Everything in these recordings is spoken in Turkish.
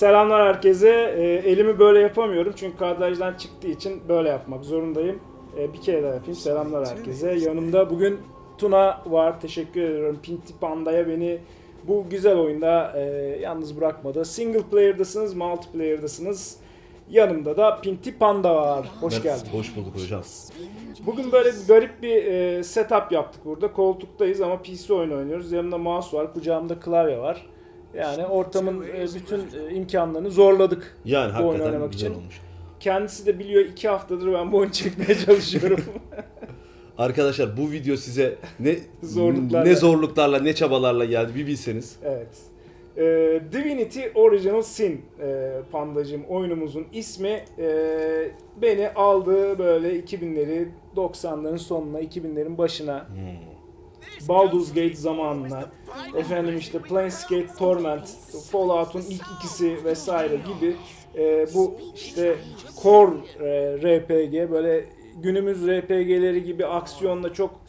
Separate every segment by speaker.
Speaker 1: Selamlar herkese. Ee, elimi böyle yapamıyorum çünkü kadrajdan çıktığı için böyle yapmak zorundayım. Ee, bir kere daha yapayım. Selamlar herkese. Yanımda bugün Tuna var. Teşekkür ediyorum. Pinti Panda'ya beni bu güzel oyunda e, yalnız bırakmadı. Single player'dasınız, multiplayer'dasınız. Yanımda da Pinti Panda var. Hoş
Speaker 2: Evet,
Speaker 1: geldin.
Speaker 2: Hoş bulduk hocam.
Speaker 1: Bugün böyle garip bir e, setup yaptık burada. Koltuktayız ama PC oyun oynuyoruz. Yanımda mouse var, kucağımda klavye var. Yani ortamın e, bütün e, imkanlarını zorladık.
Speaker 2: Yani
Speaker 1: Bu oyunu
Speaker 2: hakikaten
Speaker 1: oynamak
Speaker 2: güzel
Speaker 1: için.
Speaker 2: olmuş.
Speaker 1: Kendisi de biliyor iki haftadır ben bu oyunu çekmeye çalışıyorum.
Speaker 2: Arkadaşlar bu video size ne
Speaker 1: Zorluklarla.
Speaker 2: ne zorluklarla ne çabalarla geldi bir bilseniz.
Speaker 1: evet. E, Divinity Original Sin e, pandacığım oyunumuzun ismi e, beni aldı böyle 2000'leri 90'ların sonuna 2000'lerin başına Baldur's Gate zamanına efendim işte Planescape Torment, Fallout'un ilk ikisi vesaire gibi e, bu işte core e, RPG böyle günümüz RPG'leri gibi aksiyonla çok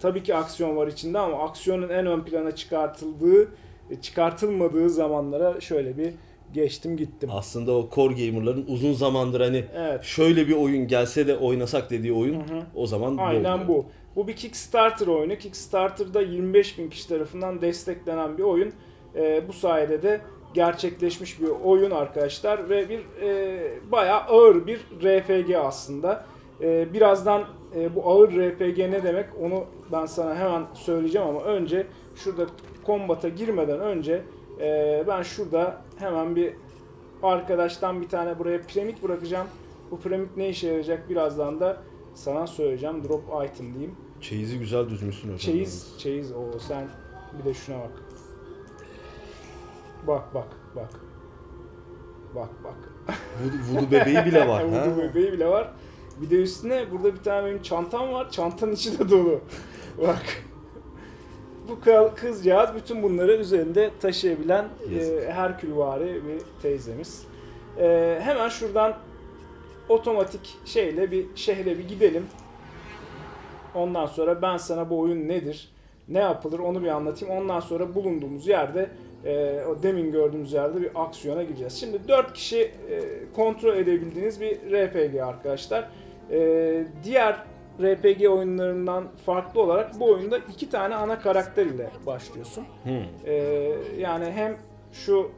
Speaker 1: tabii ki aksiyon var içinde ama aksiyonun en ön plana çıkartıldığı e, çıkartılmadığı zamanlara şöyle bir geçtim gittim.
Speaker 2: Aslında o core gamerların uzun zamandır hani
Speaker 1: Evet.
Speaker 2: şöyle bir oyun gelse de oynasak dediği oyun o zaman bu
Speaker 1: Aynen
Speaker 2: oluyor.
Speaker 1: bu. Bu bir Kickstarter oyunu. Kickstarter'da 25 bin kişi tarafından desteklenen bir oyun. Ee, bu sayede de gerçekleşmiş bir oyun arkadaşlar ve bir e, bayağı ağır bir RPG aslında. Ee, birazdan e, bu ağır RPG ne demek onu ben sana hemen söyleyeceğim ama önce şurada kombata girmeden önce e, ben şurada hemen bir arkadaştan bir tane buraya piramit bırakacağım. Bu piramit ne işe yarayacak birazdan da sana söyleyeceğim. Drop item diyeyim.
Speaker 2: Çeyizi güzel düzmüşsün hocam.
Speaker 1: Çeyiz, çeyiz o sen bir de şuna bak. Bak bak bak. Bak bak.
Speaker 2: Voodoo bebeği bile var. ha?
Speaker 1: Voodoo bebeği bile var. Bir de üstüne burada bir tane benim çantam var. Çantanın içi de dolu. Bak. Bu kızcağız bütün bunları üzerinde taşıyabilen
Speaker 2: Yazık.
Speaker 1: e, Herkülvari bir teyzemiz. E, hemen şuradan otomatik şeyle bir şehre bir gidelim. Ondan sonra ben sana bu oyun nedir, ne yapılır onu bir anlatayım. Ondan sonra bulunduğumuz yerde, e, o demin gördüğümüz yerde bir aksiyona gireceğiz. Şimdi 4 kişi e, kontrol edebildiğiniz bir RPG arkadaşlar. E, diğer RPG oyunlarından farklı olarak bu oyunda iki tane ana karakter ile başlıyorsun.
Speaker 2: Hmm.
Speaker 1: Ee, yani hem şu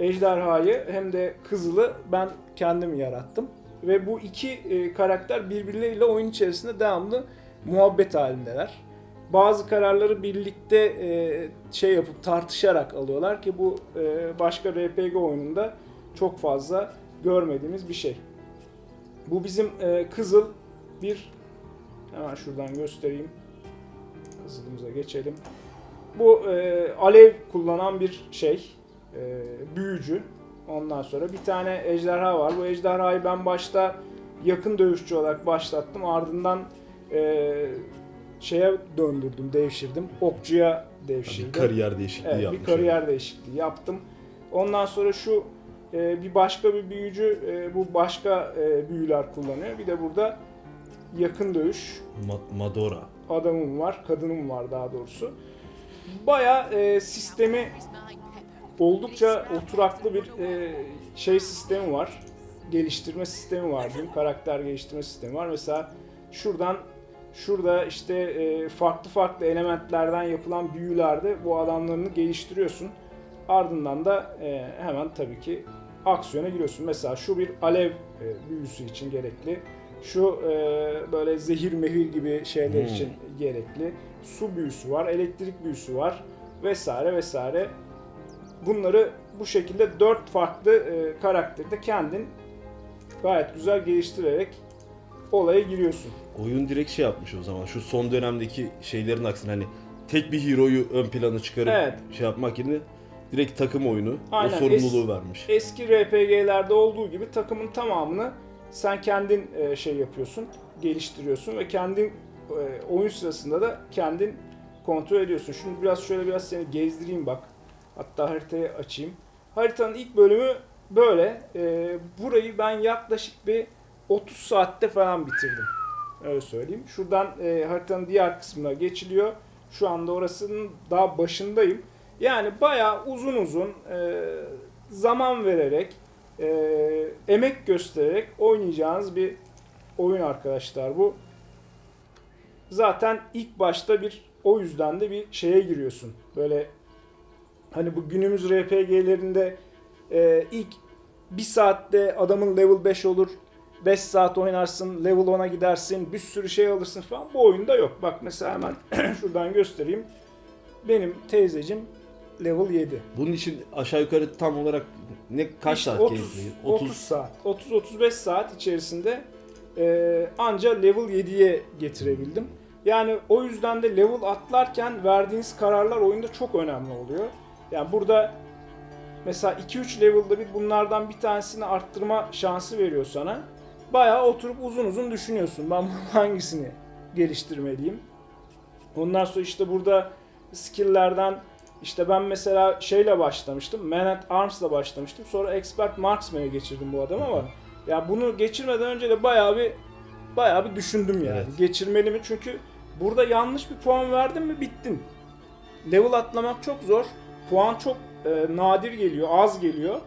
Speaker 1: ejderhayı hem de kızılı ben kendim yarattım. Ve bu iki e, karakter birbirleriyle oyun içerisinde devamlı muhabbet halindeler. Bazı kararları birlikte e, şey yapıp tartışarak alıyorlar ki bu e, başka RPG oyununda çok fazla görmediğimiz bir şey. Bu bizim e, kızıl bir hemen şuradan göstereyim. Kızılımıza geçelim. Bu e, alev kullanan bir şey. E, büyücü. Ondan sonra bir tane ejderha var. Bu ejderhayı ben başta yakın dövüşçü olarak başlattım. Ardından e, şeye döndürdüm, devşirdim. Okçuya devşirdim.
Speaker 2: Bir kariyer değişikliği
Speaker 1: Evet,
Speaker 2: yapmış.
Speaker 1: bir kariyer değişikliği yaptım. Ondan sonra şu e, bir başka bir büyücü e, bu başka e, büyüler kullanıyor. Bir de burada yakın dövüş
Speaker 2: Ma- Madora.
Speaker 1: adamım var, kadınım var daha doğrusu. Baya e, sistemi oldukça oturaklı bir e, şey sistemi var. Geliştirme sistemi var diyeyim. Karakter geliştirme sistemi var. Mesela şuradan şurada işte e, farklı farklı elementlerden yapılan büyülerde bu adamlarını geliştiriyorsun. Ardından da e, hemen tabii ki aksiyona giriyorsun. Mesela şu bir alev e, büyüsü için gerekli. Şu e, böyle zehir mehir gibi şeyler
Speaker 2: Hmm.
Speaker 1: için gerekli. Su büyüsü var, elektrik büyüsü var vesaire vesaire. Bunları bu şekilde dört farklı e, karakteri de kendin gayet güzel geliştirerek olaya giriyorsun.
Speaker 2: Oyun direkt şey yapmış o zaman. Şu son dönemdeki şeylerin aksine hani tek bir hero'yu ön plana çıkarıp
Speaker 1: Evet.
Speaker 2: şey yapmak yerine direkt takım oyunu
Speaker 1: Aynen.
Speaker 2: o sorumluluğu vermiş.
Speaker 1: Eski RPG'lerde olduğu gibi takımın tamamını sen kendin e, şey yapıyorsun, geliştiriyorsun ve kendin e, oyun sırasında da kendin kontrol ediyorsun. Şimdi biraz şöyle biraz seni gezdireyim bak. Hatta haritayı açayım. Haritanın ilk bölümü böyle. E, burayı ben yaklaşık bir 30 saatte falan bitirdim. Öyle söyleyeyim. Şuradan e, haritanın diğer kısmına geçiliyor. Şu anda orasının daha başındayım. Yani bayağı uzun uzun e, zaman vererek, e, emek göstererek oynayacağınız bir oyun arkadaşlar bu. Zaten ilk başta bir o yüzden de bir şeye giriyorsun. Böyle hani bu günümüz RPG'lerinde e, ilk bir saatte adamın level 5 olur. 5 saat oynarsın, level 10'a gidersin, bir sürü şey alırsın falan. Bu oyunda yok. Bak mesela hemen şuradan göstereyim. Benim teyzecim level 7.
Speaker 2: Bunun için aşağı yukarı tam olarak ne kaç
Speaker 1: İşte
Speaker 2: saat
Speaker 1: 30,
Speaker 2: gezdin?
Speaker 1: 30 saat. 30-35 saat içerisinde e, anca level 7'ye getirebildim. Yani o yüzden de level atlarken verdiğiniz kararlar oyunda çok önemli oluyor. Yani burada mesela 2-3 level'da bir bunlardan bir tanesini arttırma şansı veriyor sana. Bayağı oturup uzun uzun düşünüyorsun. Ben hangisini geliştirmeliyim? Ondan sonra işte burada skill'lerden işte ben mesela şeyle başlamıştım. Man at Arms'la başlamıştım. Sonra Expert Marksman'e geçirdim bu adamı ama ya bunu geçirmeden önce de bayağı bir bayağı bir düşündüm yani.
Speaker 2: Evet.
Speaker 1: Geçirmeli mi? Çünkü burada yanlış bir puan verdin mi bittin. Level atlamak çok zor. Puan çok e, nadir geliyor, az geliyor.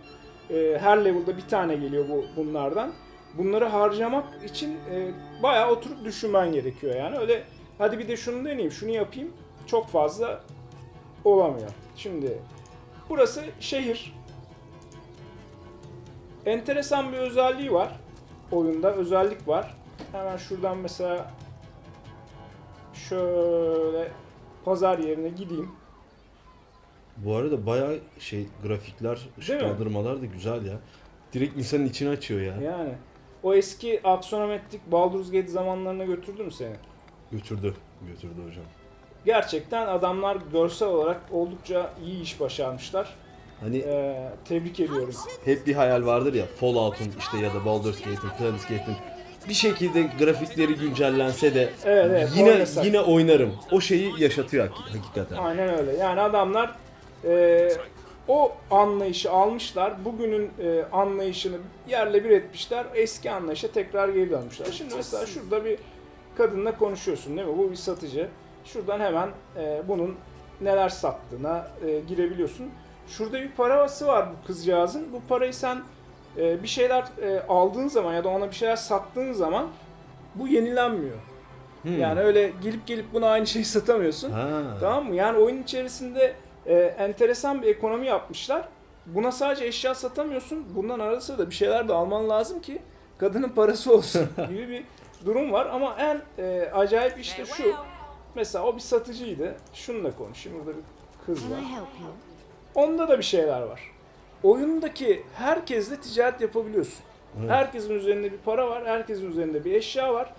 Speaker 1: E, her level'da bir tane geliyor bu bunlardan. Bunları harcamak için e, bayağı oturup düşünmen gerekiyor yani. Öyle hadi bir de şunu deneyeyim, şunu yapayım. Çok fazla olamıyor. Şimdi burası şehir. Enteresan bir özelliği var. Oyunda özellik var. Hemen şuradan mesela şöyle pazar yerine gideyim.
Speaker 2: Bu arada bayağı şey grafikler, ışıklandırmalar da güzel ya. Direkt insanın içini açıyor ya.
Speaker 1: Yani o eski aksonometrik Baldur's Gate zamanlarına götürdü mü seni?
Speaker 2: Götürdü. Götürdü hocam.
Speaker 1: Gerçekten adamlar görsel olarak oldukça iyi iş başarmışlar.
Speaker 2: Hani
Speaker 1: Ee, tebrik ediyorum.
Speaker 2: hep bir hayal vardır ya Fallout'un işte ya da Baldur's Gate'in, Planescape'in bir şekilde grafikleri güncellense de
Speaker 1: Evet, evet,
Speaker 2: yine
Speaker 1: oynasak.
Speaker 2: yine oynarım. O şeyi yaşatıyor hak- hakikaten.
Speaker 1: Aynen öyle. Yani adamlar e, o anlayışı almışlar. Bugünün e, anlayışını yerle bir etmişler. Eski anlayışa tekrar geri dönmüşler. Şimdi mesela şurada bir kadınla konuşuyorsun değil mi? Bu bir satıcı. Şuradan hemen e, bunun neler sattığına e, girebiliyorsun. Şurada bir parası var bu kızcağızın. Bu parayı sen e, bir şeyler e, aldığın zaman ya da ona bir şeyler sattığın zaman bu yenilenmiyor.
Speaker 2: Hmm.
Speaker 1: Yani öyle gelip gelip buna aynı şeyi satamıyorsun.
Speaker 2: Ha.
Speaker 1: Tamam mı? Yani oyun içerisinde e, enteresan bir ekonomi yapmışlar. Buna sadece eşya satamıyorsun. Bundan arada sırada bir şeyler de alman lazım ki kadının parası olsun gibi bir durum var. Ama en e, acayip işte şu. Mesela o bir satıcıydı. Şununla konuşayım. Burada bir kız var. Onda da bir şeyler var. Oyundaki herkesle ticaret yapabiliyorsun.
Speaker 2: Evet.
Speaker 1: Herkesin üzerinde bir para var, herkesin üzerinde bir eşya var.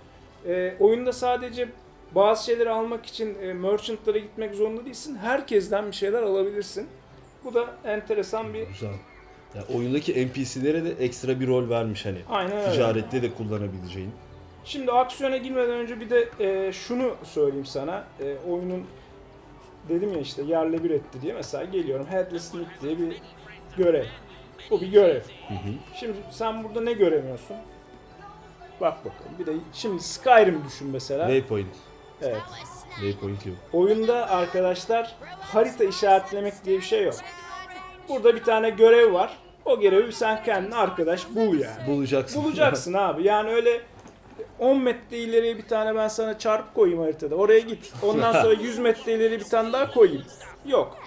Speaker 1: Ee, oyunda sadece bazı şeyleri almak için e, merchantlara gitmek zorunda değilsin. Herkesten bir şeyler alabilirsin. Bu da enteresan bir...
Speaker 2: Güzel. Ya oyundaki NPC'lere de ekstra bir rol vermiş hani.
Speaker 1: Aynen öyle.
Speaker 2: Ticarette de kullanabileceğin.
Speaker 1: Şimdi aksiyona girmeden önce bir de e, şunu söyleyeyim sana. E, oyunun dedim ya işte yerle bir etti diye. Mesela geliyorum Headless Nick diye bir görev. Bu bir görev.
Speaker 2: Hı hı.
Speaker 1: Şimdi sen burada ne göremiyorsun? Bak bakalım. Bir de şimdi Skyrim düşün mesela.
Speaker 2: Waypoint.
Speaker 1: Evet.
Speaker 2: Waypoint yok.
Speaker 1: Oyunda arkadaşlar harita işaretlemek diye bir şey yok. Burada bir tane görev var. O görevi sen kendine arkadaş bul yani.
Speaker 2: Bulacaksın.
Speaker 1: Bulacaksın abi. Yani öyle 10 metre ileriye bir tane ben sana çarp koyayım haritada. Oraya git. Ondan sonra 100 metre ileri bir tane daha koyayım. Yok.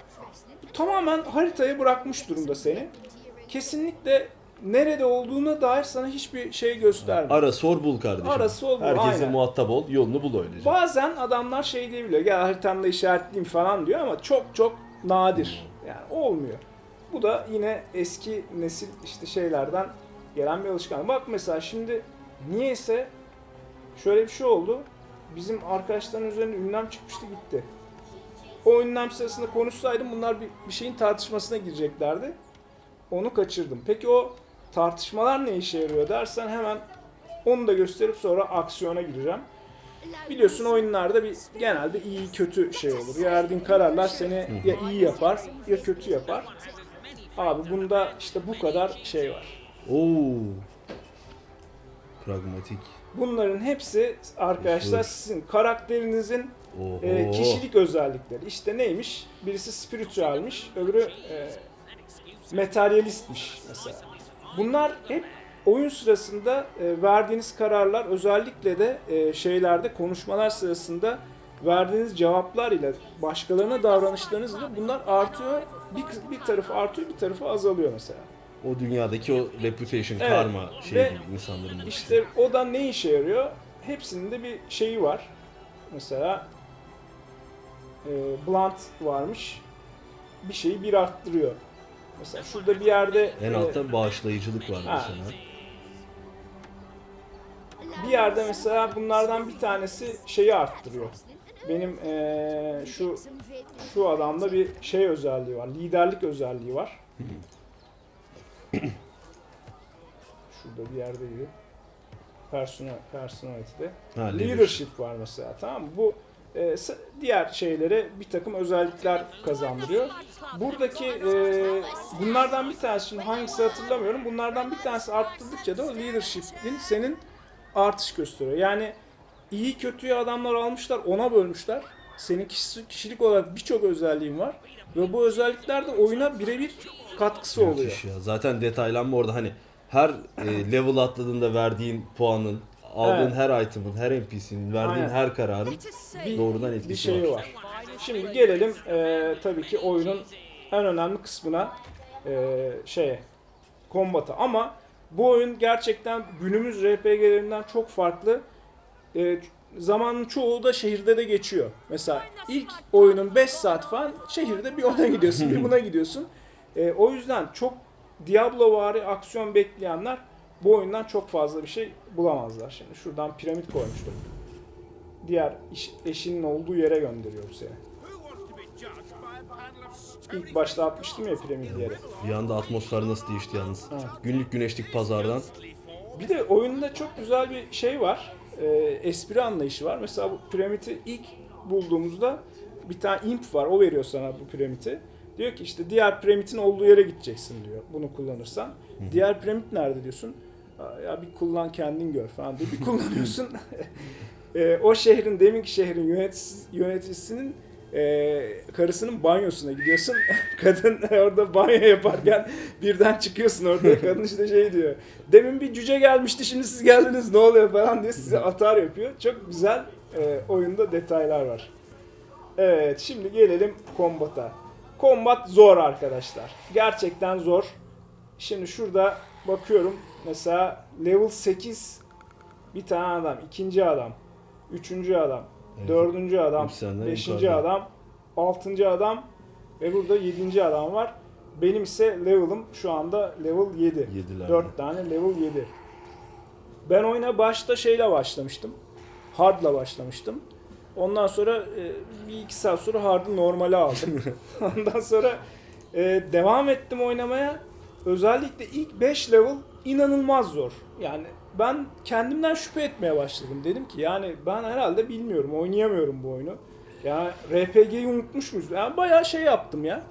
Speaker 1: Tamamen haritaya bırakmış durumda seni. Kesinlikle nerede olduğuna dair sana hiçbir şey göstermiyor.
Speaker 2: Ara sor bul kardeşim.
Speaker 1: Ara sor bul,
Speaker 2: Herkese
Speaker 1: aynen.
Speaker 2: muhatap ol, yolunu bul öylece.
Speaker 1: Bazen adamlar şey diyebiliyor. Gel haritamda işaretleyeyim falan diyor ama çok çok nadir. Yani olmuyor. Bu da yine eski nesil işte şeylerden gelen bir alışkanlık. Bak mesela şimdi niyeyse şöyle bir şey oldu. Bizim arkadaşların üzerine ünlem çıkmıştı gitti. O ünlem sırasında konuşsaydım bunlar bir, bir şeyin tartışmasına gireceklerdi. Onu kaçırdım. Peki o tartışmalar ne işe yarıyor dersen hemen onu da gösterip sonra aksiyona gireceğim. Biliyorsun oyunlarda bir genelde iyi kötü şey olur. Verdiğin kararlar seni ya iyi yapar ya kötü yapar. Abi bunda işte bu kadar şey var.
Speaker 2: Oo. Pragmatik.
Speaker 1: Bunların hepsi arkadaşlar sizin karakterinizin e, kişilik özellikleri. İşte neymiş? Birisi spiritüelmiş, öbürü e, materyalistmiş mesela. Bunlar hep oyun sırasında e, verdiğiniz kararlar özellikle de e, şeylerde konuşmalar sırasında verdiğiniz cevaplar ile başkalarına davranışlarınız ile bunlar artıyor. Bir, bir tarafı artıyor bir tarafı azalıyor mesela.
Speaker 2: O dünyadaki o reputation,
Speaker 1: Evet.
Speaker 2: karma şey
Speaker 1: Ve
Speaker 2: gibi insanların bakışı.
Speaker 1: İşte o da ne işe yarıyor? Hepsinin de bir şeyi var. Mesela e, blunt varmış. Bir şeyi bir arttırıyor. Mesela şurada bir yerde
Speaker 2: en
Speaker 1: e,
Speaker 2: altta bağışlayıcılık var
Speaker 1: Ha.
Speaker 2: mesela.
Speaker 1: bir yerde mesela bunlardan bir tanesi şeyi arttırıyor. Benim e, şu şu adamda bir şey özelliği var. Liderlik özelliği var. Şurada bir yerdeydi. Personal, personality'de.
Speaker 2: Ha, leadership.
Speaker 1: Leadership var mesela tamam mı? Bu e, s- diğer şeylere bir takım özellikler kazandırıyor. Buradaki e, bunlardan bir tanesi şimdi hangisi hatırlamıyorum. Bunlardan bir tanesi arttırdıkça da o leadership'in senin artış gösteriyor. Yani iyi kötüyü adamlar almışlar ona bölmüşler. Senin kişi- kişilik olarak birçok özelliğin var. Ve bu özellikler de oyuna birebir katkısı oluyor.
Speaker 2: ya. Zaten detaylanma orada hani her e, level atladığında verdiğin puanın, aldığın
Speaker 1: Evet.
Speaker 2: her item'ın, her NPC'nin, verdiğin
Speaker 1: Aynen.
Speaker 2: her kararın
Speaker 3: Doğru.
Speaker 2: doğrudan
Speaker 1: bir
Speaker 2: etkisi
Speaker 1: şeyi
Speaker 2: var.
Speaker 1: var. Şimdi gelelim e, tabii ki oyunun en önemli kısmına e, şeye kombata ama bu oyun gerçekten günümüz RPG'lerinden çok farklı. E, zamanın çoğu da şehirde de geçiyor. Mesela ilk oyunun 5 saat falan şehirde bir ona gidiyorsun, bir buna gidiyorsun. E, o yüzden çok Diablo-vari aksiyon bekleyenler bu oyundan çok fazla bir şey bulamazlar. Şimdi şuradan piramit koymuştum. Diğer iş- eşinin olduğu yere gönderiyor seni. İlk başta atmıştım ya piramit yere.
Speaker 2: Bir anda atmosfer nasıl değişti yalnız.
Speaker 1: Evet.
Speaker 2: Günlük güneşlik pazardan.
Speaker 1: Bir de oyunda çok güzel bir şey var. Ee, espri anlayışı var. Mesela bu piramidi ilk bulduğumuzda bir tane imp var. O veriyor sana bu piramidi. Diyor ki işte diğer piramidin olduğu yere gideceksin diyor. Bunu kullanırsan. Diğer piramit nerede diyorsun? "Aa, Ya bir kullan kendin gör falan diye bir kullanıyorsun. Ee, o şehrin deminki şehrin yöneticisi, yöneticisinin e, karısının banyosuna gidiyorsun. Kadın orada banyo yaparken birden çıkıyorsun orada. Kadın işte şey diyor. Demin bir cüce gelmişti şimdi siz geldiniz ne oluyor falan diye size atar yapıyor. Çok güzel e, oyunda detaylar var. Evet şimdi gelelim kombata. Kombat zor arkadaşlar. Gerçekten zor. Şimdi şurada bakıyorum mesela level 8 bir tane adam, ikinci adam, üçüncü adam,
Speaker 2: Evet.
Speaker 1: dördüncü adam,
Speaker 2: Hepsi senden
Speaker 1: beşinci
Speaker 2: yukarıda.
Speaker 1: adam, altıncı adam ve burada yedinci adam var. Benim ise level'ım şu anda level 7.
Speaker 2: Yediler.
Speaker 1: 4 tane level 7. Ben oyuna başta şeyle başlamıştım. Hard'la başlamıştım. Ondan sonra e, bir iki saat sonra Hard'ı normale aldım. Ondan sonra e, devam ettim oynamaya. Özellikle ilk 5 level inanılmaz zor. Yani ben kendimden şüphe etmeye başladım. Dedim ki yani ben herhalde bilmiyorum, oynayamıyorum bu oyunu. Ya RPG'yi unutmuş muyuz? Yani bayağı şey yaptım ya.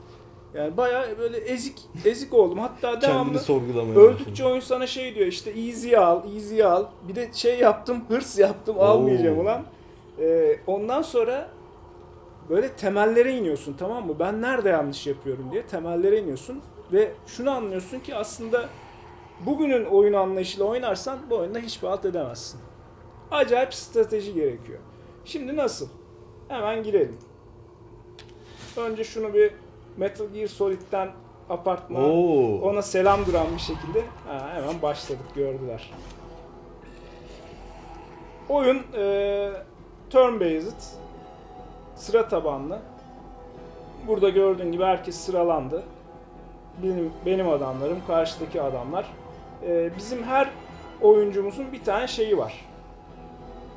Speaker 1: Yani bayağı böyle ezik ezik oldum. Hatta devamlı
Speaker 2: sorgulamaya
Speaker 1: öldükçe
Speaker 2: başladı.
Speaker 1: oyun sana şey diyor işte easy al, easy al. Bir de şey yaptım, hırs yaptım, almayacağım
Speaker 2: Oo.
Speaker 1: ulan. Ee, ondan sonra böyle temellere iniyorsun tamam mı? Ben nerede yanlış yapıyorum diye temellere iniyorsun ve şunu anlıyorsun ki aslında bugünün oyun anlayışıyla oynarsan bu oyunda hiçbir alt edemezsin. Acayip strateji gerekiyor. Şimdi nasıl? Hemen girelim. Önce şunu bir Metal Gear Solid'den apartman
Speaker 2: Oo.
Speaker 1: ona selam duran bir şekilde ha, hemen başladık gördüler. Oyun e, turn based sıra tabanlı. Burada gördüğün gibi herkes sıralandı. Benim benim adamlarım, karşıdaki adamlar. E, bizim her oyuncumuzun bir tane şeyi var.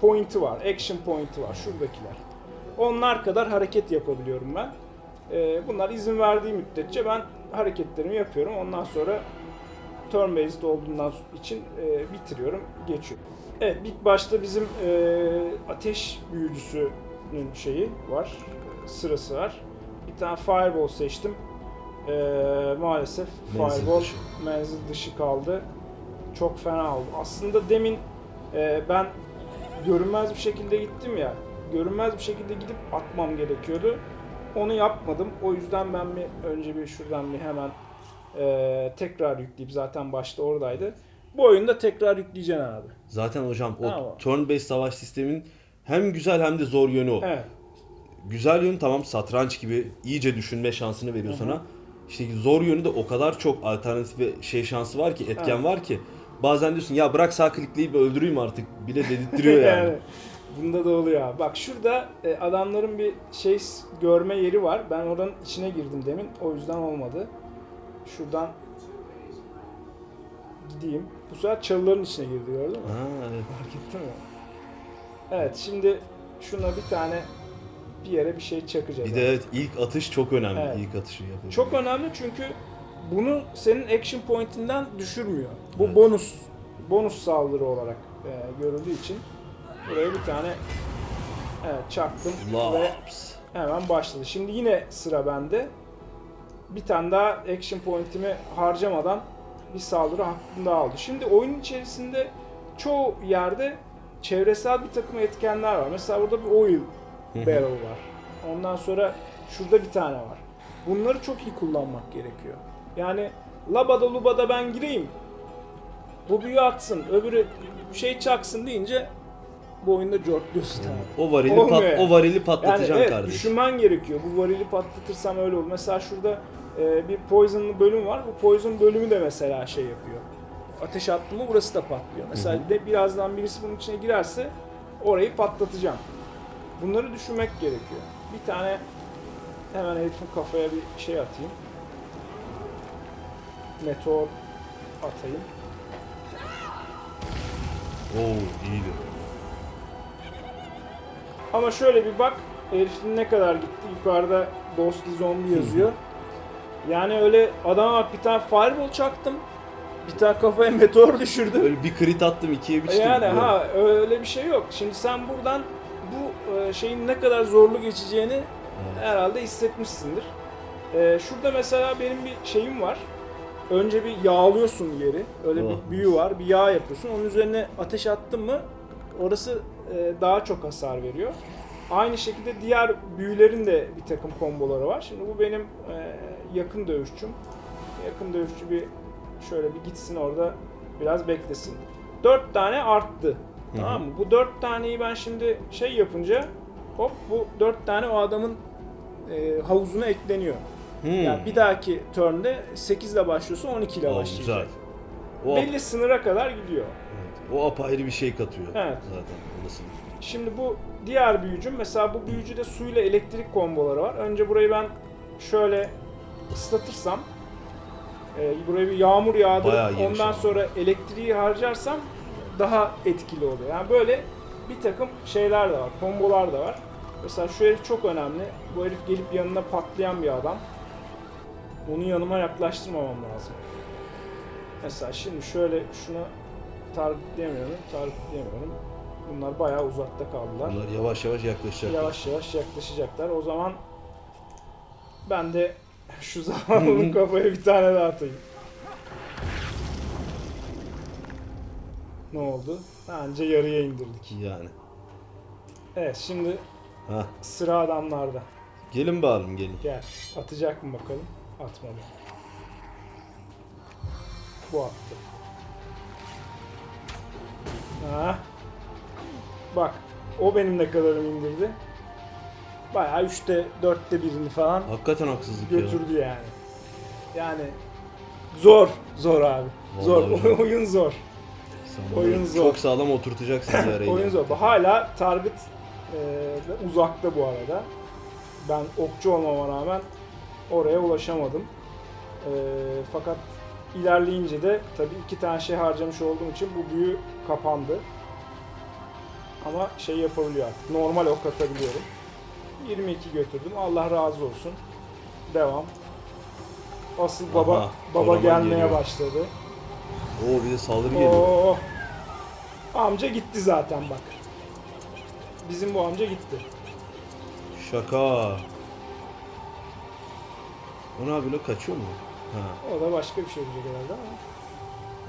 Speaker 1: Point'i var, action point'i var şuradakiler. Onlar kadar hareket yapabiliyorum ben. E, bunlar izin verdiği müddetçe ben hareketlerimi yapıyorum. Ondan sonra turn based olduğundan için e, bitiriyorum, geçiyorum. Evet, ilk başta bizim e, ateş büyücüsünün şeyi var, sırası var. Bir tane fireball seçtim. E, maalesef
Speaker 2: Menzil
Speaker 1: fireball
Speaker 2: dışı.
Speaker 1: menzil dışı kaldı. Çok fena oldu. Aslında demin e, ben görünmez bir şekilde gittim ya. Görünmez bir şekilde gidip atmam gerekiyordu. Onu yapmadım. O yüzden ben bir önce bir şuradan bir hemen Ee, tekrar yükleyip zaten başta oradaydı. Bu oyunda tekrar yükleyeceksin abi.
Speaker 2: Zaten hocam o
Speaker 1: Tamam.
Speaker 2: turn-based savaş sistemin hem güzel hem de zor yönü o.
Speaker 1: Evet.
Speaker 2: Güzel yönü tamam satranç gibi iyice düşünme şansını veriyor sana. İşte zor yönü de o kadar çok alternatif ve şey şansı var ki, etken
Speaker 1: Evet.
Speaker 2: var ki. Bazen diyorsun ya bırak sağ klikleyip öldüreyim artık bile dedirtiyor yani.
Speaker 1: Bunda da oluyor abi. Bak şurada e, adamların bir şey görme yeri var. Ben oranın içine girdim demin. O yüzden olmadı. Şuradan gideyim. Bu sefer çalıların içine girdi gördün mü?
Speaker 2: Ha, evet.
Speaker 1: Fark ettin mi? Evet şimdi şuna bir tane bir yere bir şey çakacağız.
Speaker 2: Bir de evet, ilk atış çok önemli.
Speaker 1: Evet.
Speaker 2: İlk atışı yapıyor.
Speaker 1: Çok önemli çünkü bunu senin action point'inden düşürmüyor. Bu
Speaker 2: Evet.
Speaker 1: bonus bonus saldırı olarak e, görüldüğü için buraya bir tane evet çaktım ve
Speaker 2: Laps.
Speaker 1: hemen başladı. Şimdi yine sıra bende. Bir tane daha action point'imi harcamadan bir saldırı hakkım daha aldı. Şimdi oyun içerisinde çoğu yerde çevresel bir takım etkenler var. Mesela burada bir oil barrel var. Ondan sonra şurada bir tane var. Bunları çok iyi kullanmak gerekiyor. Yani labada lubada ben gireyim. Bu büyü atsın, öbürü şey çaksın deyince bu oyunda cortluyorsun abi.
Speaker 2: O varili,
Speaker 1: Olmuyor
Speaker 2: pat,
Speaker 1: yani.
Speaker 2: o varili
Speaker 1: Yani
Speaker 2: patlatacaksın
Speaker 1: evet
Speaker 2: kardeşim.
Speaker 1: düşünmen gerekiyor. Bu varili patlatırsam öyle olur. Mesela şurada e, bir poison'lı bölüm var. Bu poison bölümü de mesela şey yapıyor. Ateş attım mı burası da patlıyor. Mesela
Speaker 2: Hı
Speaker 1: de birazdan birisi bunun içine girerse orayı patlatacağım. Bunları düşünmek gerekiyor. Bir tane hemen herifin kafaya bir şey atayım. Meteor atayım.
Speaker 2: Oo iyiydi.
Speaker 1: Ama şöyle bir bak, herifin ne kadar gitti. Yukarıda Ghostly Zombie yazıyor. Yani öyle adama bak bir tane fireball çaktım. Bir tane kafaya meteor düşürdüm.
Speaker 2: Böyle bir crit attım ikiye biçtim.
Speaker 1: Yani
Speaker 2: Böyle.
Speaker 1: ha öyle bir şey yok. Şimdi sen buradan bu e, şeyin ne kadar zorlu geçeceğini
Speaker 2: Evet.
Speaker 1: herhalde hissetmişsindir. E, şurada mesela benim bir şeyim var. Önce bir yağlıyorsun yeri. Öyle
Speaker 2: Oh.
Speaker 1: bir büyü var. Bir yağ yapıyorsun. Onun üzerine ateş attın mı orası e, daha çok hasar veriyor. Aynı şekilde diğer büyülerin de bir takım komboları var. Şimdi bu benim e, yakın dövüşçüm. Yakın dövüşçü bir şöyle bir gitsin orada biraz beklesin. Dört tane arttı.
Speaker 2: Hı hı.
Speaker 1: Tamam mı? Bu dört taneyi ben şimdi şey yapınca hop bu dört tane o adamın e, havuzuna ekleniyor.
Speaker 2: Hmm.
Speaker 1: Yani bir dahaki turn'de 8 ile başlıyorsa 12 ile
Speaker 2: Oo,
Speaker 1: başlayacak.
Speaker 2: güzel. O,
Speaker 1: Belli sınıra kadar gidiyor.
Speaker 2: evet, o apayrı bir şey katıyor.
Speaker 1: Evet.
Speaker 2: Zaten. Nasıl?
Speaker 1: Şimdi bu diğer büyücüm mesela bu büyücüde suyla elektrik komboları var. Önce burayı ben şöyle ıslatırsam e, buraya bir yağmur yağdırıp ondan
Speaker 2: ama.
Speaker 1: sonra elektriği harcarsam daha etkili oluyor. Yani böyle bir takım şeyler de var, kombolar da var. Mesela şu herif çok önemli. Bu herif gelip yanına patlayan bir adam. Onu yanıma yaklaştırmamam lazım. Mesela şimdi şöyle şuna targetleyemiyorum, targetleyemiyorum. Bunlar bayağı uzakta kaldılar.
Speaker 2: Bunlar yavaş yavaş yaklaşacak.
Speaker 1: Yavaş yavaş yaklaşacaklar. O zaman ben de şu zavallı kafaya bir tane daha atayım. Ne oldu? Bence yarıya indirdik.
Speaker 2: Yani.
Speaker 1: Evet şimdi
Speaker 2: Ha.
Speaker 1: sıra adamlarda.
Speaker 2: Gelin bakalım gelin.
Speaker 1: Gel. Atacak mı bakalım? Atmadı. Bu attı. Ha. Bak. O benim ne kadarımı indirdi. Bayağı üçte dörtte birini falan
Speaker 2: Hakikaten haksızlık ya.
Speaker 1: götürdü yani. Yani zor. Zor abi. Zor.
Speaker 2: Vallahi hocam.
Speaker 1: Oyun zor.
Speaker 2: Sen
Speaker 1: Oyun
Speaker 2: bunu
Speaker 1: zor.
Speaker 2: Çok sağlam oturtacaksın araya.
Speaker 1: Oyun zor. Hala target e, uzakta bu arada. Ben okçu olmama rağmen oraya ulaşamadım. E, fakat ilerleyince de tabii iki tane şey harcamış olduğum için bu büyü kapandı. Ama şey yapabiliyor artık. Normal ok atabiliyorum. 22 götürdüm. Allah razı olsun. Devam. Asıl baba
Speaker 2: Aha,
Speaker 1: baba gelmeye
Speaker 2: geliyor.
Speaker 1: başladı.
Speaker 2: Oo bir de saldırı geliyor.
Speaker 1: Oo. Amca gitti zaten bak. Bizim bu amca gitti.
Speaker 2: Şaka. O ne yapıyor? Kaçıyor mu? Ha.
Speaker 1: O da başka bir şey olacak herhalde ama.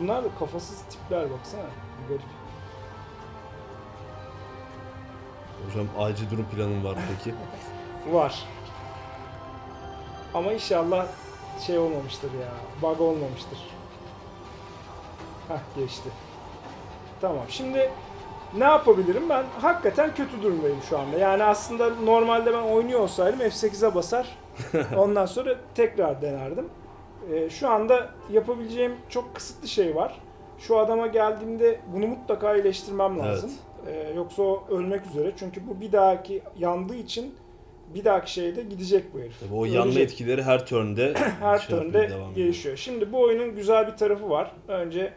Speaker 1: Bunlar da kafasız tipler baksana. Bir Garip.
Speaker 2: Hocam acil durum planın var peki.
Speaker 1: Var. Ama inşallah şey olmamıştır ya. Bug olmamıştır. Hah geçti. Tamam şimdi ne yapabilirim? Ben hakikaten kötü durumdayım şu anda. Yani aslında normalde ben oynuyor olsaydım F8'e basar. Ondan sonra tekrar denerdim. Ee, şu anda yapabileceğim çok kısıtlı şey var. Şu adama geldiğimde bunu mutlaka iyileştirmem lazım. Ee, yoksa o ölmek üzere. Çünkü bu bir dahaki yandığı için bir dahaki şeyde gidecek bu herif.
Speaker 2: Tabii o yanma
Speaker 1: Ölecek.
Speaker 2: etkileri her turn'de
Speaker 1: Her
Speaker 2: şey
Speaker 1: turnde gelişiyor. Şimdi bu oyunun güzel bir tarafı var. Önce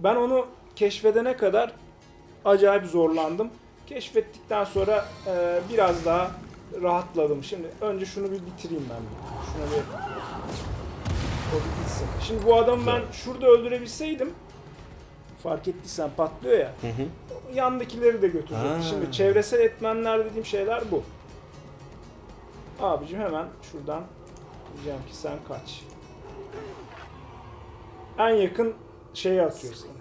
Speaker 1: ben onu keşfedene kadar acayip zorlandım. Keşfettikten sonra e, biraz daha rahatladım. Şimdi önce şunu bir bitireyim ben. Şunu bir o bir bitsin. Şimdi bu adamı ben şurada öldürebilseydim fark ettiysen patlıyor ya.
Speaker 2: Hı hı.
Speaker 1: yandakileri de götürecek.
Speaker 2: Ha.
Speaker 1: Şimdi çevresel etmenler dediğim şeyler bu. Abicim hemen şuradan diyeceğim ki sen kaç. En yakın şeyi atıyor seni.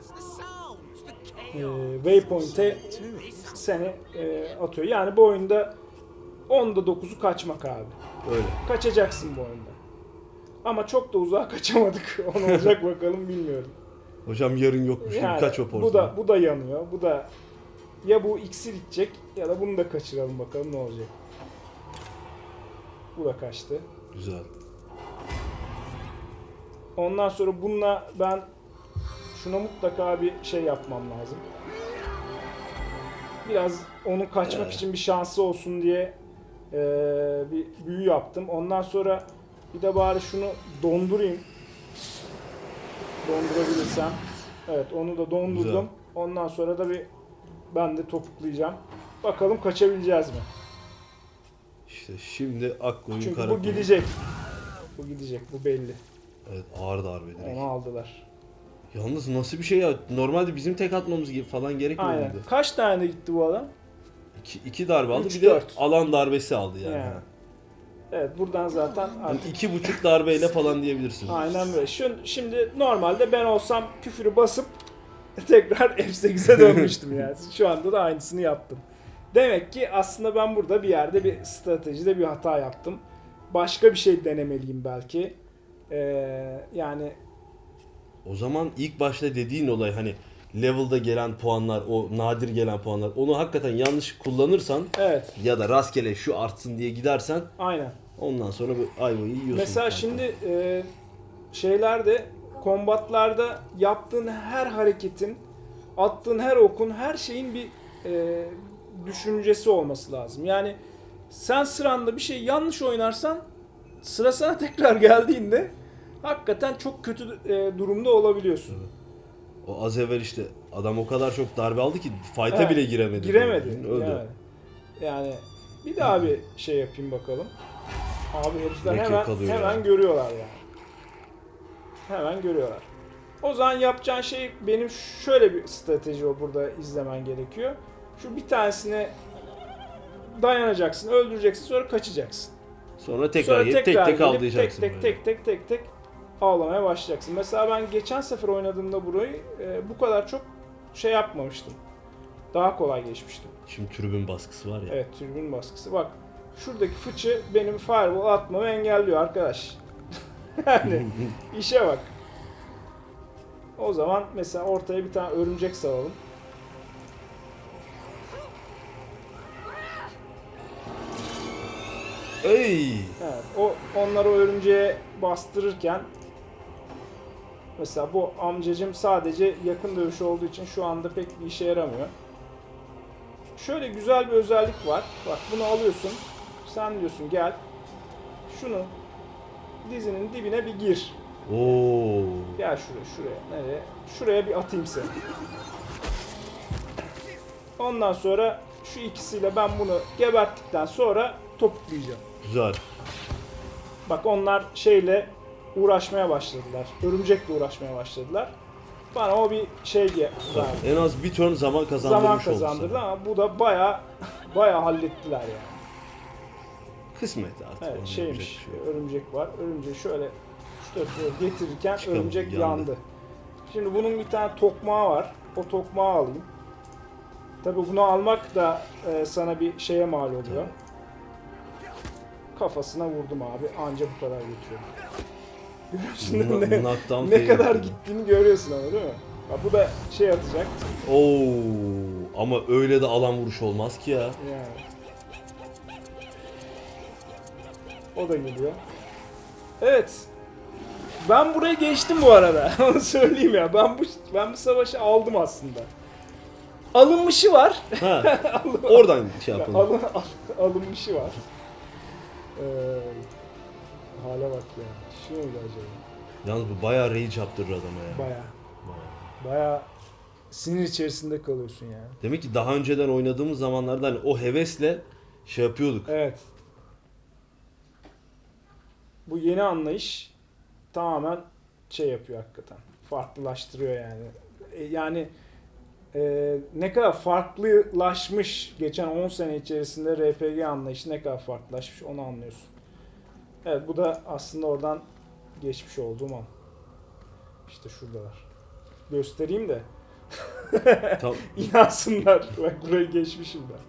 Speaker 1: Ee, waypoint'e seni e, atıyor. Yani bu oyunda 10'da 9'u kaçmak abi.
Speaker 2: Öyle.
Speaker 1: Kaçacaksın bu oyunda. Ama çok da uzağa kaçamadık. O ne olacak bakalım bilmiyorum.
Speaker 2: Hocam yarın yokmuş gibi
Speaker 1: Yani
Speaker 2: kaç o porsiyon.
Speaker 1: bu da bu da yanıyor. Bu da ya bu iksir içecek ya da bunu da kaçıralım bakalım ne olacak. Bu da kaçtı.
Speaker 2: Güzel.
Speaker 1: Ondan sonra bununla ben şuna mutlaka bir şey yapmam lazım. Biraz onun kaçmak
Speaker 2: Evet.
Speaker 1: için bir şansı olsun diye eee, bir büyü yaptım. Ondan sonra bir de bari şunu dondurayım. Dondurabilirsem. Evet onu da dondurdum.
Speaker 2: Güzel.
Speaker 1: Ondan sonra da bir ben de topuklayacağım. Bakalım kaçabileceğiz mi?
Speaker 2: İşte şimdi Akkoyun
Speaker 1: Çünkü
Speaker 2: karakteri.
Speaker 1: bu gidecek. Bu gidecek bu belli.
Speaker 2: Evet ağır darbe direkt.
Speaker 1: Onu aldılar.
Speaker 2: Yalnız nasıl bir şey ya? Normalde bizim tek atmamız gibi falan gerekmiyor
Speaker 1: Aynen.
Speaker 2: muydu?
Speaker 1: Kaç tane gitti bu adam?
Speaker 2: İki, iki darbe aldı
Speaker 1: Üç,
Speaker 2: bir de
Speaker 1: dört.
Speaker 2: alan darbesi aldı yani.
Speaker 1: Yani. Evet buradan zaten
Speaker 2: Yani
Speaker 1: artık
Speaker 2: iki buçuk darbeyle falan diyebilirsin.
Speaker 1: aynen böyle. Şu, şimdi normalde ben olsam küfürü basıp tekrar F8'e dönmüştüm yani. Şu anda da aynısını yaptım. Demek ki aslında ben burada bir yerde bir stratejide bir hata yaptım. Başka bir şey denemeliyim belki. Ee, yani
Speaker 2: O zaman ilk başta dediğin olay hani level'da gelen puanlar, o nadir gelen puanlar onu hakikaten yanlış kullanırsan
Speaker 1: evet
Speaker 2: ya da rastgele şu artsın diye gidersen
Speaker 1: aynen.
Speaker 2: ondan sonra bu ayvayı yiyorsun.
Speaker 1: Mesela
Speaker 2: kanka.
Speaker 1: şimdi e, şeylerde kombatlarda yaptığın her hareketin, attığın her okun, her şeyin bir e, düşüncesi olması lazım. Yani sen sıranda bir şey yanlış oynarsan sıra sana tekrar geldiğinde hakikaten çok kötü e, durumda olabiliyorsun.
Speaker 2: O az evvel işte adam o kadar çok darbe aldı ki fight'a
Speaker 1: Evet,
Speaker 2: bile giremedi.
Speaker 1: Giremedi.
Speaker 2: Öldü.
Speaker 1: giremedi. Yani bir daha bir şey yapayım bakalım. Abi herifler
Speaker 2: Direkt
Speaker 1: hemen hemen
Speaker 2: ya.
Speaker 1: görüyorlar yani. Hemen görüyorlar. O zaman yapacağın şey benim şöyle bir strateji o burada izlemen gerekiyor. Şu bir tanesine dayanacaksın, öldüreceksin, sonra kaçacaksın.
Speaker 2: Sonra tekrar
Speaker 1: sonra
Speaker 2: gelip tek tek
Speaker 1: gelip
Speaker 2: avlayacaksın.
Speaker 1: tek tek
Speaker 2: böyle.
Speaker 1: tek tek tek tek avlamaya başlayacaksın. Mesela ben geçen sefer oynadığımda burayı e, bu kadar çok şey yapmamıştım. Daha kolay geçmiştim.
Speaker 2: Şimdi tribün baskısı var ya.
Speaker 1: Evet türbün baskısı. Bak şuradaki fıçı benim fireball atmamı engelliyor arkadaş. yani işe bak. O zaman mesela ortaya bir tane örümcek salalım.
Speaker 2: Ey!
Speaker 1: Evet, o onları o örümceğe bastırırken mesela bu amcacım sadece yakın dövüş olduğu için şu anda pek bir işe yaramıyor. Şöyle güzel bir özellik var. Bak bunu alıyorsun. Sen diyorsun gel. Şunu dizinin dibine bir gir.
Speaker 2: Oo!
Speaker 1: Gel şuraya, şuraya. Nereye? Şuraya bir atayım seni. Ondan sonra şu ikisiyle ben bunu geberttikten sonra topuklayacağım.
Speaker 2: Güzel.
Speaker 1: Bak onlar şeyle uğraşmaya başladılar. Örümcekle uğraşmaya başladılar. Bana o bir şey verdi.
Speaker 2: En az bir turn zaman kazandırmış
Speaker 1: Zaman kazandırdı ama bu da baya baya hallettiler yani.
Speaker 2: Kısmet artık. onun
Speaker 1: Evet
Speaker 2: yapacak
Speaker 1: şeymiş.
Speaker 2: bir şey yok.
Speaker 1: örümcek var. Örümceği şöyle şu tarafa getirirken
Speaker 2: Çıkalım,
Speaker 1: örümcek
Speaker 2: yandı.
Speaker 1: yandı. Şimdi bunun bir tane tokmağı var. O tokmağı alayım. Tabi bunu almak da e, sana bir şeye mal oluyor. Kafasına vurdum abi. Anca bu kadar götürüyorum. Şimdi ne,
Speaker 2: Knockdown
Speaker 1: ne kadar gittiğini görüyorsun ama değil mi? Ha, bu da şey atacak
Speaker 2: Oo, ama öyle de alan vuruş olmaz ki ya.
Speaker 1: yani. O da geliyor. Evet. Ben buraya geçtim bu arada. Onu söyleyeyim ya. Ben bu ben bu savaşı aldım aslında. Alınmışı var.
Speaker 2: Ha, oradan şey yapalım.
Speaker 1: Alın, al- alınmışı var. Ee, hale bak ya. Şu muydu acaba?
Speaker 2: Yalnız bu bayağı rage yaptırır adama ya.
Speaker 1: Baya baya sinir içerisinde kalıyorsun yani.
Speaker 2: Demek ki daha önceden oynadığımız zamanlarda hani o hevesle şey yapıyorduk.
Speaker 1: Evet. Bu yeni anlayış tamamen şey yapıyor hakikaten. Farklılaştırıyor yani. E, yani e, ne kadar farklılaşmış geçen 10 sene içerisinde RPG anlayışı ne kadar farklılaşmış onu anlıyorsun. Evet bu da aslında oradan geçmiş olduğum an. İşte şuradalar. Göstereyim de
Speaker 2: Tam,
Speaker 1: İnansınlar. Bak burayı geçmişim ben.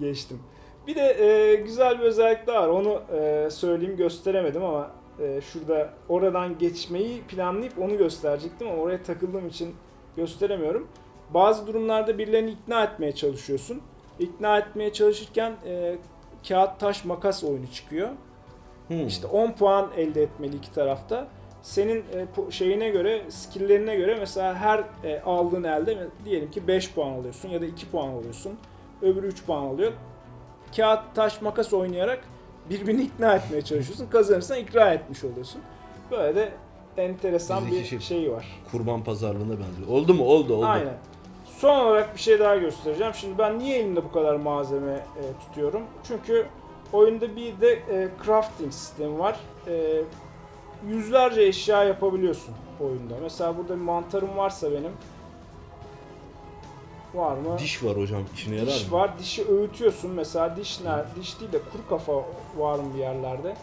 Speaker 1: Geçtim. Bir de e, güzel bir özellik daha var. Onu e, söyleyeyim gösteremedim ama e, şurada oradan geçmeyi planlayıp onu gösterecektim ama oraya takıldığım için gösteremiyorum. Bazı durumlarda birilerini ikna etmeye çalışıyorsun. İkna etmeye çalışırken e, kağıt taş makas oyunu çıkıyor.
Speaker 2: Hmm.
Speaker 1: İşte 10 puan elde etmeli iki tarafta. Senin e, şeyine göre, skill'lerine göre mesela her e, aldığın elde diyelim ki 5 puan alıyorsun ya da 2 puan alıyorsun. Öbürü 3 puan alıyor. Kağıt, taş, makas oynayarak birbirini ikna etmeye çalışıyorsun. Kazanırsan ikra etmiş oluyorsun. Böyle de enteresan
Speaker 2: Bizdeki
Speaker 1: bir
Speaker 2: şey-
Speaker 1: şeyi var.
Speaker 2: kurban pazarlığına benziyor. Oldu mu? Oldu oldu.
Speaker 1: Aynen. Son olarak bir şey daha göstereceğim. Şimdi ben niye elimde bu kadar malzeme e, tutuyorum? Çünkü oyunda bir de e, crafting sistemi var. E, yüzlerce eşya yapabiliyorsun oyunda. Mesela burada bir mantarım varsa benim var mı?
Speaker 2: Diş var hocam. işine yarar
Speaker 1: Diş
Speaker 2: mı?
Speaker 1: var. Dişi öğütüyorsun. Mesela diş nerede? Diş değil de kuru kafa var mı bir yerlerde?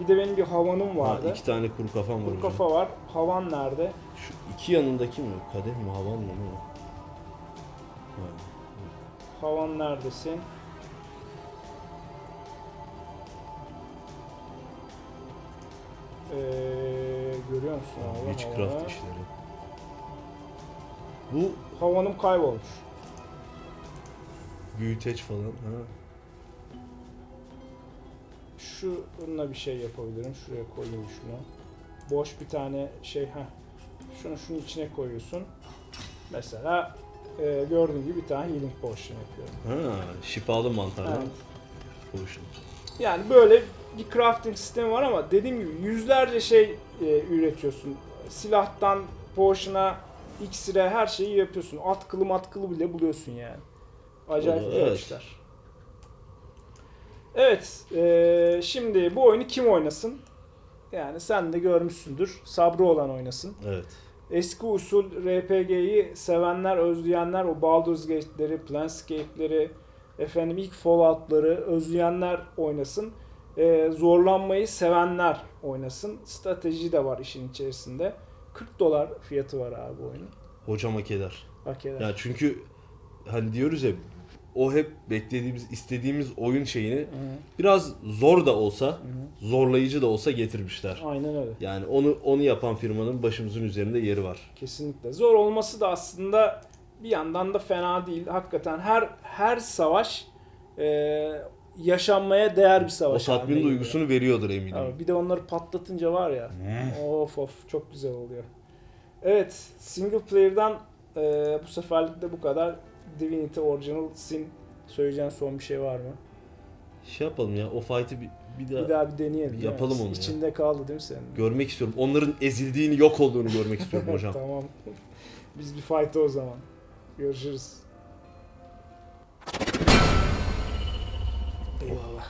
Speaker 1: Bir de benim bir havanım
Speaker 2: Ha,
Speaker 1: vardı.
Speaker 2: iki tane kuru kafam var
Speaker 1: Kuru
Speaker 2: hocam.
Speaker 1: kafa var. Havan nerede?
Speaker 2: Şu iki yanındaki mi? Kadeh mi? Havan mı? Ne? o? Ha.
Speaker 1: Havan neredesin? Ee, görüyor musun abi?
Speaker 2: Witchcraft
Speaker 1: havanı?
Speaker 2: işleri. Bu
Speaker 1: Havanım kaybolmuş.
Speaker 2: büyüteç falan. Ha.
Speaker 1: Şununla bir şey yapabilirim. Şuraya koyayım şunu. Boş bir tane şey ha. Şunu şunun içine koyuyorsun. Mesela e, gördüğün gibi bir tane healing potion yapıyorum.
Speaker 2: Ha, şifalı mantarlar.
Speaker 1: Evet.
Speaker 2: Potion.
Speaker 1: Yani böyle bir crafting sistemi var ama dediğim gibi yüzlerce şey e, üretiyorsun. Silahtan potion'a, iksire her şeyi yapıyorsun. At kılı mat kılı bile buluyorsun yani. Acayip güzel
Speaker 2: evet.
Speaker 1: işler. Evet, e, şimdi bu oyunu kim oynasın? Yani sen de görmüşsündür. Sabrı olan oynasın.
Speaker 2: Evet.
Speaker 1: Eski usul RPG'yi sevenler, özleyenler, o Baldur's Gate'leri, Planescape'leri, efendim ilk Fallout'ları özleyenler oynasın. Ee, zorlanmayı sevenler oynasın. Strateji de var işin içerisinde. 40 dolar fiyatı var abi oyunun.
Speaker 2: Hocam hak eder.
Speaker 1: Hak eder.
Speaker 2: Ya çünkü hani diyoruz ya o hep beklediğimiz, istediğimiz oyun şeyini
Speaker 1: Hı hı,
Speaker 2: biraz zor da olsa,
Speaker 1: hı hı.
Speaker 2: zorlayıcı da olsa getirmişler.
Speaker 1: Aynen öyle.
Speaker 2: Yani onu onu yapan firmanın başımızın üzerinde yeri var.
Speaker 1: Kesinlikle. Zor olması da aslında bir yandan da fena değil. Hakikaten her her savaş e, yaşanmaya değer bir
Speaker 2: O
Speaker 1: savaş. haline
Speaker 2: tatmin
Speaker 1: geliyor.
Speaker 2: duygusunu veriyordur eminim.
Speaker 1: Abi bir de onları patlatınca var ya. of of çok güzel oluyor. Evet single player'dan e, bu seferlik de bu kadar. Divinity Original Sin söyleyeceğin son bir şey var mı?
Speaker 2: Şey yapalım ya o fight'i bir, bir daha
Speaker 1: Bir daha bir deneyelim.
Speaker 2: bir yapalım onu ya.
Speaker 1: İçinde kaldı değil mi senin?
Speaker 2: görmek istiyorum. Onların ezildiğini, yok olduğunu görmek istiyorum hocam.
Speaker 1: tamam. Biz bir fight'a o zaman. Görüşürüz. 我